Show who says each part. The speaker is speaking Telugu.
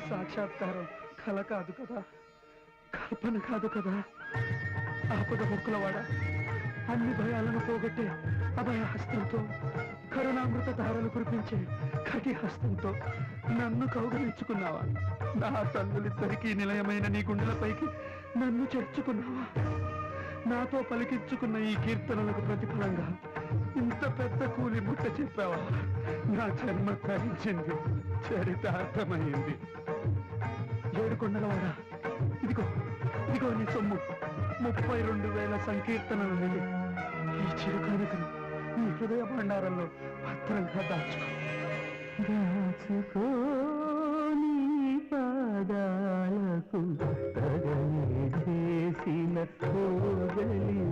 Speaker 1: సాక్షాత్కారం కల కాదు కదా కల్పన కాదు కదా. ఆపద మొక్కలవాడ అన్ని భయాలను పోగొట్టే అభయ హస్తంతో కరుణామృత ధారలు కురిపించే కటి హస్తంతో నన్ను కౌగలించుకున్నావా? నా తల్లులిద్దరికీ నిలయమైన నీ గుండెలపైకి నన్ను చేర్చుకున్నావా? నాతో పలికించుకున్న ఈ కీర్తనలకు ప్రతిఫలంగా ఇంత పెద్ద కూలి ముట్ట చెప్పావా? నా జన్మ తరించింది. చరితార్థమైంది ఏడుకొండలవాడా? ఇదిగో ఇదిగో నీ సొమ్ము. ముప్పై రెండు వేల సంకీర్తనలు నిలి ఈ చిరుకానుకను నీ హృదయ భండారంలో భద్రంగా దాచుకోదాలకు తగని చేసిన కోగలి